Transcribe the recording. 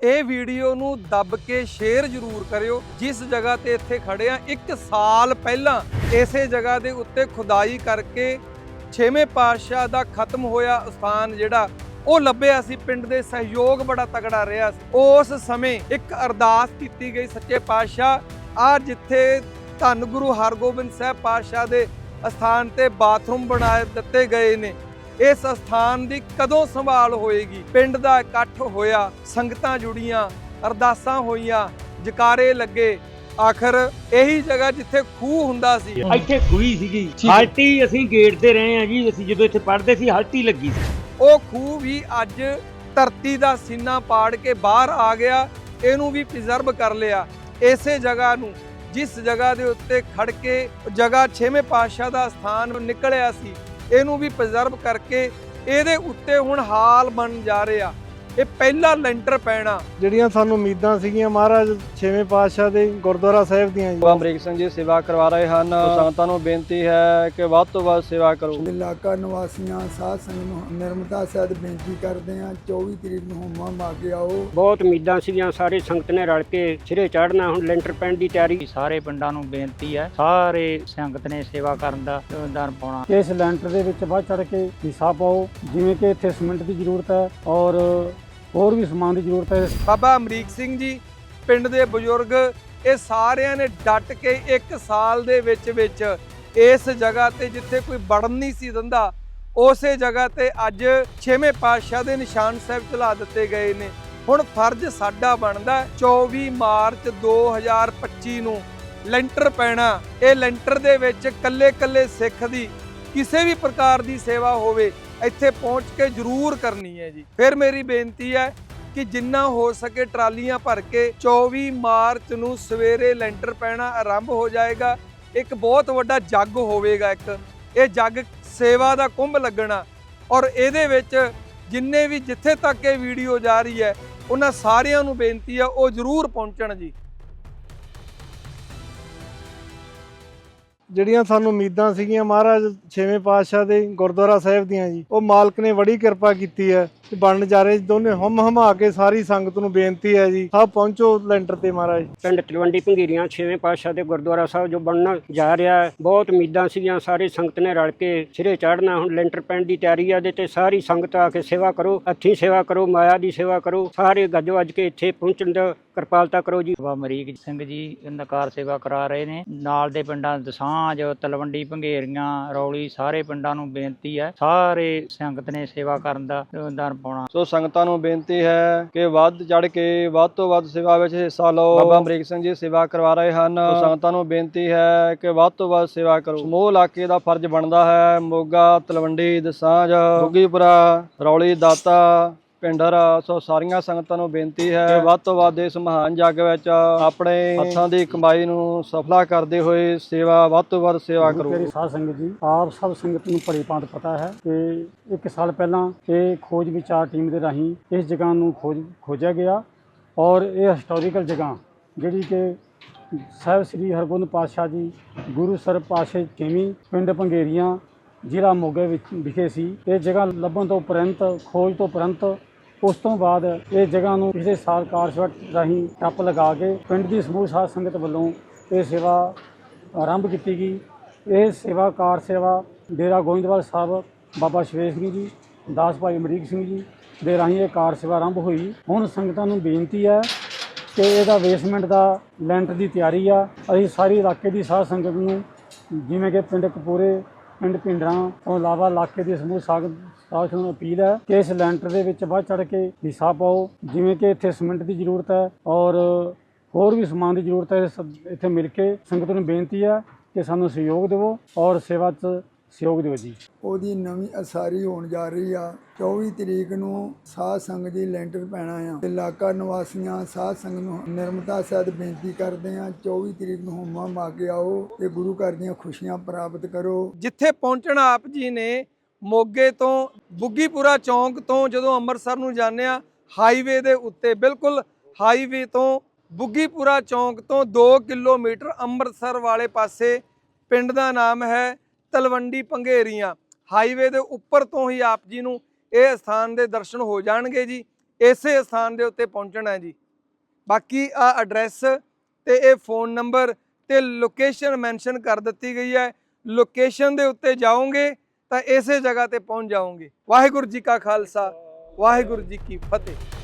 ਇਹ ਵੀਡੀਓ ਨੂੰ ਦੱਬ ਕੇ ਸ਼ੇਅਰ ਜ਼ਰੂਰ ਕਰਿਓ। ਜਿਸ ਜਗ੍ਹਾ ਤੇ ਇੱਥੇ ਖੜੇ ਆ, ਇੱਕ ਸਾਲ ਪਹਿਲਾਂ ਇਸੇ ਜਗ੍ਹਾ ਦੇ ਉੱਤੇ ਖੁਦਾਈ ਕਰਕੇ ਛੇਵੇਂ ਪਾਤਸ਼ਾਹ ਦਾ ਖਤਮ ਹੋਇਆ ਸਥਾਨ ਜਿਹੜਾ, ਉਹ ਲੱਭਿਆ ਸੀ, ਪਿੰਡ ਦੇ ਸਹਿਯੋਗ ਬੜਾ ਤਗੜਾ ਰਿਹਾ ਉਸ ਸਮੇਂ ਇੱਕ ਅਰਦਾਸ ਕੀਤੀ ਗਈ ਸੱਚੇ ਪਾਤਸ਼ਾਹ, ਆ ਜਿੱਥੇ ਧੰਨ ਗੁਰੂ ਹਰਗੋਬਿੰਦ ਸਾਹਿਬ ਪਾਤਸ਼ਾਹ ਦੇ ਅਸਥਾਨ ਤੇ ਬਾਥਰੂਮ ਬਣਾ ਦਿੱਤੇ ਗਏ ਨੇ ਇਸ ਸਥਾਨ ਦੀ ਕਦੋਂ ਸੰਭਾਲ ਹੋਏਗੀ? ਪਿੰਡ ਦਾ ਇਕੱਠ ਹੋਇਆ ਸੰਗਤਾਂ ਜੁੜੀਆਂ ਅਰਦਾਸਾਂ ਹੋਈਆਂ ਜਕਾਰੇ ਲੱਗੇ। ਆਖਰ ਇਹੀ ਜਗ੍ਹਾ ਜਿੱਥੇ ਖੂਹ ਹੁੰਦਾ ਸੀ। ਇੱਥੇ ਖੂਹੀ ਸੀਗੀ। ਹਲਟੀ ਅਸੀਂ ਗੇਟ ਤੇ ਰਹੇ ਆ ਜੀ ਅਸੀਂ ਜਦੋਂ ਇੱਥੇ ਪੜ੍ਹਦੇ ਸੀ ਹਲਟੀ ਲੱਗੀ ਸੀ। ਉਹ ਖੂਹ ਵੀ ਅੱਜ ਧਰਤੀ ਦਾ ਸੀਨਾ ਪਾੜ ਕੇ ਬਾਹਰ ਆ ਗਿਆ ਇਹਨੂੰ ਵੀ ਪ੍ਰੀਜ਼ਰਵ ਕਰ ਲਿਆ। ਇਸੇ ਜਗ੍ਹਾ ਨੂੰ ਜਿਸ ਜਗ੍ਹਾ ਦੇ ਉੱਤੇ ਖੜ ਕੇ ਜਗ੍ਹਾ ਛੇਵੇਂ ਪਾਤਸ਼ਾਹ ਦਾ ਸਥਾਨ ਨਿਕਲਿਆ ਸੀ ਇਹਨੂੰ ਵੀ ਪ੍ਰੀਜ਼ਰਵ ਕਰਕੇ ਇਹਦੇ ਉੱਤੇ ਹੁਣ ਹਾਲ ਬਣ ਜਾ ਰਿਹਾ। ਇਹ ਪਹਿਲਾ ਲੈਂਟਰ ਪੈਣਾ ਜਿਹੜੀਆਂ ਸਾਨੂੰ ਉਮੀਦਾਂ ਸੀਗੀਆਂ ਮਹਾਰਾਜ ਛੇਵੇਂ ਪਾਤਸ਼ਾਹ ਦੇ ਗੁਰਦੁਆਰਾ ਸਾਹਿਬ ਦੀਆਂ ਜੀ। ਅਮਰੀਕ ਸਿੰਘ ਜੀ ਸੇਵਾ ਕਰਵਾ ਰਹੇ ਹਨ। ਸੰਗਤਾਂ ਨੂੰ ਬੇਨਤੀ ਹੈ ਕਿ ਵੱਧ ਤੋਂ ਵੱਧ ਸੇਵਾ ਕਰੋ। ਇਲਾਕਾ ਨਿਵਾਸੀਆਂ ਸਾਧ ਸੰਗਤ ਨੂੰ ਨਿਰਮਤਾ ਸਹਿਤ ਬੇਨਤੀ ਕਰਦੇ ਹਾਂ। 24 ਤਰੀਕ ਨੂੰ ਹੋਮਾ ਮਾ ਕੇ ਆਓ। ਬਹੁਤ ਉਮੀਦਾਂ ਸੀਗੀਆਂ ਸਾਰੇ ਸੰਗਤ ਨੇ ਰਲ ਕੇ ਸਿਰੇ ਚੜ੍ਹਨਾ। ਹੁਣ ਲੈਂਟਰ ਪੈਣ ਦੀ ਤਿਆਰੀ। ਸਾਰੇ ਪਿੰਡਾਂ ਨੂੰ ਬੇਨਤੀ ਹੈ ਸਾਰੇ ਸੰਗਤ ਨੇ ਸੇਵਾ ਕਰਨ ਦਾ ਯੋਗਦਾਨ ਪਾਉਣਾ। ਇਸ ਲੈਂਟਰ ਦੇ ਵਿੱਚ ਵੱਧ ਚੜ ਕੇ ਹਿੱਸਾ ਪਾਓ। ਜਿਵੇਂ ਕਿ ਇੱਥੇ ਸੀਮੈਂਟ ਦੀ ਜ਼ਰੂਰਤ ਹੈ ਔਰ ਹੋਰ ਵੀ ਸਮਾਨ ਦੀ ਜ਼ਰੂਰਤ ਹੈ। ਬਾਬਾ ਅਮਰੀਕ ਸਿੰਘ ਜੀ, ਪਿੰਡ ਦੇ ਬਜ਼ੁਰਗ, ਇਹ ਸਾਰਿਆਂ ਨੇ ਡਟ ਕੇ ਇੱਕ ਸਾਲ ਦੇ ਵਿੱਚ ਵਿੱਚ ਇਸ ਜਗ੍ਹਾ ਤੇ ਜਿੱਥੇ ਕੋਈ ਵੜਨ ਨਹੀਂ ਸੀ ਦਿੰਦਾ, ਉਸੇ ਜਗ੍ਹਾ ਤੇ ਅੱਜ ਛੇਵੇਂ ਪਾਤਸ਼ਾਹ ਦੇ ਨਿਸ਼ਾਨ ਸਾਹਿਬ ਚਲਾ ਦਿੱਤੇ ਗਏ ਨੇ। ਹੁਣ ਫਰਜ਼ ਸਾਡਾ ਬਣਦਾ 24 ਮਾਰਚ 2025 ਨੂੰ ਲੈਂਟਰ ਪੈਣਾ। ਇਹ ਲੈਂਟਰ ਦੇ ਵਿੱਚ ਕੱਲੇ ਕੱਲੇ ਸਿੱਖ ਦੀ ਕਿਸੇ ਵੀ ਪ੍ਰਕਾਰ ਦੀ ਸੇਵਾ ਹੋਵੇ, ਇੱਥੇ ਪਹੁੰਚ ਕੇ ਜ਼ਰੂਰ ਕਰਨੀ ਹੈ ਜੀ। ਫਿਰ ਮੇਰੀ ਬੇਨਤੀ ਹੈ ਕਿ ਜਿੰਨਾ ਹੋ ਸਕੇ ਟਰਾਲੀਆਂ ਭਰ ਕੇ 24 ਮਾਰਚ ਨੂੰ ਸਵੇਰੇ ਲੈਂਟਰ ਪੈਣਾ ਆਰੰਭ ਹੋ ਜਾਏਗਾ। ਇੱਕ ਬਹੁਤ ਵੱਡਾ ਜੱਗ ਹੋਵੇਗਾ ਇੱਕ। ਇਹ ਜੱਗ ਸੇਵਾ ਦਾ ਕੁੰਭ ਲੱਗਣਾ ਔਰ ਇਹਦੇ ਵਿੱਚ ਜਿੰਨੇ ਵੀ ਜਿੱਥੇ ਤੱਕ ਇਹ ਵੀਡੀਓ ਜਾ ਰਹੀ ਹੈ, ਉਹਨਾਂ ਸਾਰਿਆਂ ਨੂੰ ਬੇਨਤੀ ਹੈ ਉਹ ਜ਼ਰੂਰ ਪਹੁੰਚਣ ਜੀ। ਜਿਹੜੀਆਂ ਸਾਨੂੰ ਉਮੀਦਾਂ ਸੀਗੀਆਂ ਮਹਾਰਾਜ ਛੇਵੇਂ ਪਾਤਸ਼ਾਹ ਦੇ ਗੁਰਦੁਆਰਾ ਸਾਹਿਬ ਦੀਆਂ ਜੀ, ਉਹ ਮਾਲਕ ਨੇ ਬੜੀ ਕਿਰਪਾ ਕੀਤੀ ਹੈ ਬਣਨ ਜਾ ਰਹੇ ਦੋਨੇ ਹਮ ਹਮਾ ਕੇ ਸਾਰੀ ਸੰਗਤ ਨੂੰ ਬੇਨਤੀ ਹੈ ਜੀ। ਸਭ ਪਹੁੰਚੋ ਲੈਂਟਰ ਤੇ ਮਹਾਰਾਜ। ਪਿੰਡ ਤਲਵੰਡੀ ਭੰਗੀਰੀਆਂ ਛੇਵੇਂ ਪਾਤਸ਼ਾਹ ਦੇ ਗੁਰਦੁਆਰਾ ਸਾਹਿਬ ਜੋ ਬਣਨ ਜਾ ਰਿਹਾ ਹੈ, ਬਹੁਤ ਉਮੀਦਾਂ ਸੀਗੀਆਂ, ਸਾਰੇ ਸੰਗਤ ਨੇ ਰਲ ਕੇ ਸਿਰੇ ਚੜ੍ਹਨਾ, ਹੁਣ ਲੈਂਟਰ ਪੈਣ ਦੀ ਤਿਆਰੀ ਆ ਦੇ ਤੇ ਸਾਰੀ ਸੰਗਤ ਆ ਕੇ ਸੇਵਾ ਕਰੋ, ਹੱਥੀਂ ਸੇਵਾ ਕਰੋ, ਮਾਇਆ ਦੀ ਸੇਵਾ ਕਰੋ, ਸਾਰੇ ਗੱਜ ਵੱਜ ਕੇ ਇੱਥੇ ਪਹੁੰਚਣ ਦਾ ਕਿਰਪਾਲਤਾ ਕਰੋ ਜੀ। ਬਾਬਾ ਅਮਰੀਕ ਸਿੰਘ ਜੀ ਨਕਾਰ ਸੇਵਾ ਕਰਾ ਰਹੇ ਨੇ। ਨਾਲ ਦੇ ਪਿੰਡਾਂ ਦਸਾਂਜ ਤਲਵੰਡੀ ਭੰਗੇਰੀਆਂ ਰੌਲੀ ਸਾਰੇ ਪਿੰਡਾਂ ਨੂੰ ਬੇਨਤੀ ਹੈ। ਸਾਰੇ ਸੰਗਤ ਨੇ ਸੇਵਾ ਕਰਨ ਦਾ ਯੋਗਦਾਨ ਪਾਉਣਾ। ਸੋ ਸੰਗਤਾਂ ਨੂੰ ਬੇਨਤੀ ਹੈ ਕਿ ਵੱਧ ਚੜ ਕੇ ਵੱਧ ਤੋਂ ਵੱਧ ਸੇਵਾ ਵਿੱਚ ਹਿੱਸਾ ਲਓ। ਬਾਬਾ ਅਮਰੀਕ ਸਿੰਘ ਜੀ ਸੇਵਾ ਕਰਵਾ ਰਹੇ ਹਨ। ਸੋ ਸੰਗਤਾਂ ਨੂੰ ਬੇਨਤੀ ਹੈ ਕਿ ਵੱਧ ਤੋਂ ਵੱਧ ਸੇਵਾ ਕਰੋ। ਸਮੂਹ ਇਲਾਕੇ ਦਾ ਫਰਜ਼ ਬਣਦਾ ਹੈ। ਮੋਗਾ ਤਲਵੰਡੀ ਦਸਾਂਜ ਬੁੱਗੀਪੁਰਾ ਰੌਲੀ ਦਾਤਾ ਪਿੰਡਰ ਸੋ ਸਾਰੀਆਂ ਸੰਗਤਾਂ ਨੂੰ ਬੇਨਤੀ ਹੈ ਕਿ ਵੱਧ ਤੋਂ ਵੱਧ ਇਸ ਮਹਾਨ ਜੱਗ ਵਿੱਚ ਆਪਣੇ ਹੱਥਾਂ ਦੀ ਕਮਾਈ ਨੂੰ ਸਫਲਾ ਕਰਦੇ ਹੋਏ ਸੇਵਾ ਵੱਧ ਤੋਂ ਵੱਧ ਸੇਵਾ ਕਰੋ। ਮੇਰੀ ਸਾਧ ਸੰਗਤ ਜੀ ਆਪ ਸਭ ਸੰਗਤ ਨੂੰ ਭਲੀ ਭਾਂਤ ਪਤਾ ਹੈ ਕਿ ਇੱਕ ਸਾਲ ਪਹਿਲਾਂ ਇਹ ਖੋਜ ਵਿਚਾਰ ਟੀਮ ਦੇ ਰਾਹੀਂ ਇਸ ਜਗ੍ਹਾ ਨੂੰ ਖੋਜ ਖੋਜਿਆ ਗਿਆ ਔਰ ਇਹ ਹਿਸਟੋਰੀਕਲ ਜਗ੍ਹਾ ਜਿਹੜੀ ਕਿ ਸਾਹਿਬ ਸ੍ਰੀ ਹਰਗੋਬਿੰਦ ਪਾਤਸ਼ਾਹ ਜੀ ਗੁਰੂ ਸਰ ਪਾਤਸ਼ਾਹ ਛੇਵੀਂ ਪਿੰਡ ਭੰਗੇਰੀਆਂ ਜ਼ਿਲ੍ਹਾ ਮੋਗੇ ਵਿੱਚ ਵਿਖੇ ਸੀ। ਇਹ ਜਗ੍ਹਾ ਲੱਭਣ ਤੋਂ ਉਪਰੰਤ ਖੋਜ ਤੋਂ ਉਪਰੰਤ ਉਸ ਤੋਂ ਬਾਅਦ ਇਹ ਜਗ੍ਹਾ ਨੂੰ ਪਿਛਲੇ ਸਾਲ ਕਾਰਜਵਟ ਰਾਹੀਂ ਟੱਪ ਲਗਾ ਕੇ ਪਿੰਡ ਦੀ ਸਮੂਹ ਸਾਧ ਸੰਗਤ ਵੱਲੋਂ ਇਹ ਸੇਵਾ ਆਰੰਭ ਕੀਤੀ ਗਈ। ਇਹ ਸੇਵਾ ਕਾਰ ਸੇਵਾ ਡੇਰਾ ਗੋਇੰਦਵਾਲ ਸਾਹਿਬ, ਬਾਬਾ ਸ਼ਵੇਸ਼ ਸਿੰਘ ਜੀ, ਦਾਸ ਭਾਈ ਅਮਰੀਕ ਸਿੰਘ ਜੀ ਦੇ ਰਾਹੀਂ ਇਹ ਕਾਰ ਸੇਵਾ ਆਰੰਭ ਹੋਈ। ਹੁਣ ਸੰਗਤਾਂ ਨੂੰ ਬੇਨਤੀ ਹੈ ਕਿ ਇਹਦਾ ਬੇਸਮੈਂਟ ਦਾ ਲੈਂਟਰ ਦੀ ਤਿਆਰੀ ਆ। ਅਸੀਂ ਸਾਰੀ ਇਲਾਕੇ ਦੀ ਸਾਧ ਸੰਗਤ ਨੂੰ ਜਿਵੇਂ ਕਿ ਪਿੰਡ ਕਪੂਰੇ ਪਿੰਡ ਪਿੰਡਰਾਂ ਤੋਂ ਇਲਾਵਾ ਇਲਾਕੇ ਦੇ ਸਮੂਹ ਸਾਗਤ ਸਾਧ ਨੂੰ ਅਪੀਲ ਹੈ ਕਿ ਇਸ ਲੈਂਟਰ ਦੇ ਵਿੱਚ ਵੱਧ ਚੜ ਕੇ ਹਿੱਸਾ ਪਾਓ, ਜਿਵੇਂ ਕਿ ਇੱਥੇ ਸੀਮੈਂਟ ਦੀ ਜ਼ਰੂਰਤ ਹੈ ਔਰ ਹੋਰ ਵੀ ਸਮਾਨ ਦੀ ਜ਼ਰੂਰਤ ਹੈ ਸਭ ਇੱਥੇ ਮਿਲ ਕੇ ਸੰਗਤ ਨੂੰ ਬੇਨਤੀ ਹੈ ਕਿ ਸਾਨੂੰ ਸਹਿਯੋਗ ਦਿਵੋ ਔਰ ਸੇਵਾ 'ਚ ਸਹਿਯੋਗ ਦਿਓ ਜੀ। ਉਹਦੀ ਨਵੀਂ ਅਸਾਰੀ ਹੋਣ ਜਾ ਰਹੀ ਆ। 24 ਤਰੀਕ ਨੂੰ ਸਾਧ ਸੰਗਤ ਦੀ ਲੈਂਟਰ ਪੈਣਾ ਆ। ਇਲਾਕਾ ਨਿਵਾਸੀਆਂ ਸਾਧ ਸੰਗਤ ਨੂੰ ਨਿਰਮਤਾ ਸਹਿਤ ਬੇਨਤੀ ਕਰਦੇ ਹਾਂ 24 ਤਰੀਕ ਨੂੰ ਹੋਮਾ ਮਾ ਕੇ ਆਓ ਤੇ ਗੁਰੂ ਘਰ ਦੀਆਂ ਖੁਸ਼ੀਆਂ ਪ੍ਰਾਪਤ ਕਰੋ। ਜਿੱਥੇ ਪਹੁੰਚਣਾ ਆਪ ਜੀ ਨੇ ਮੋਗੇ ਤੋਂ ਬੁੱਗੀਪੁਰਾ ਚੌਂਕ ਤੋਂ ਜਦੋਂ ਅੰਮ੍ਰਿਤਸਰ ਨੂੰ ਜਾਂਦੇ ਆ ਹਾਈਵੇ ਦੇ ਉੱਤੇ ਬਿਲਕੁਲ ਹਾਈਵੇ ਤੋਂ ਬੁੱਗੀਪੁਰਾ ਚੌਂਕ ਤੋਂ 2 ਕਿਲੋਮੀਟਰ ਅੰਮ੍ਰਿਤਸਰ ਵਾਲੇ ਪਾਸੇ ਪਿੰਡ ਦਾ ਨਾਮ ਹੈ। ਤਲਵੰਡੀ ਪੰਘੇਰੀਆਂ। ਹਾਈਵੇ ਦੇ ਉੱਪਰ ਤੋਂ ਹੀ ਆਪ ਜੀ ਨੂੰ ਇਹ ਸਥਾਨ ਦੇ ਦਰਸ਼ਨ ਹੋ ਜਾਣਗੇ ਜੀ। ਇਸੇ ਸਥਾਨ ਦੇ ਉੱਤੇ ਪਹੁੰਚਣਾ ਹੈ ਜੀ। ਬਾਕੀ ਆ ਐਡਰੈਸ ਤੇ ਇਹ ਫੋਨ ਨੰਬਰ ਤੇ ਲੋਕੇਸ਼ਨ ਮੈਂਸ਼ਨ ਕਰ ਦਿੱਤੀ ਗਈ ਹੈ। ਲੋਕੇਸ਼ਨ ਦੇ ਉੱਤੇ ਜਾਓਗੇ ਤਾਂ ਇਸੇ ਜਗ੍ਹਾ ਤੇ ਪਹੁੰਚ ਜਾਓਗੇ। ਵਾਹਿਗੁਰੂ ਜੀ ਕਾ ਖਾਲਸਾ, ਵਾਹਿਗੁਰੂ ਜੀ ਕੀ ਫਤਿਹ।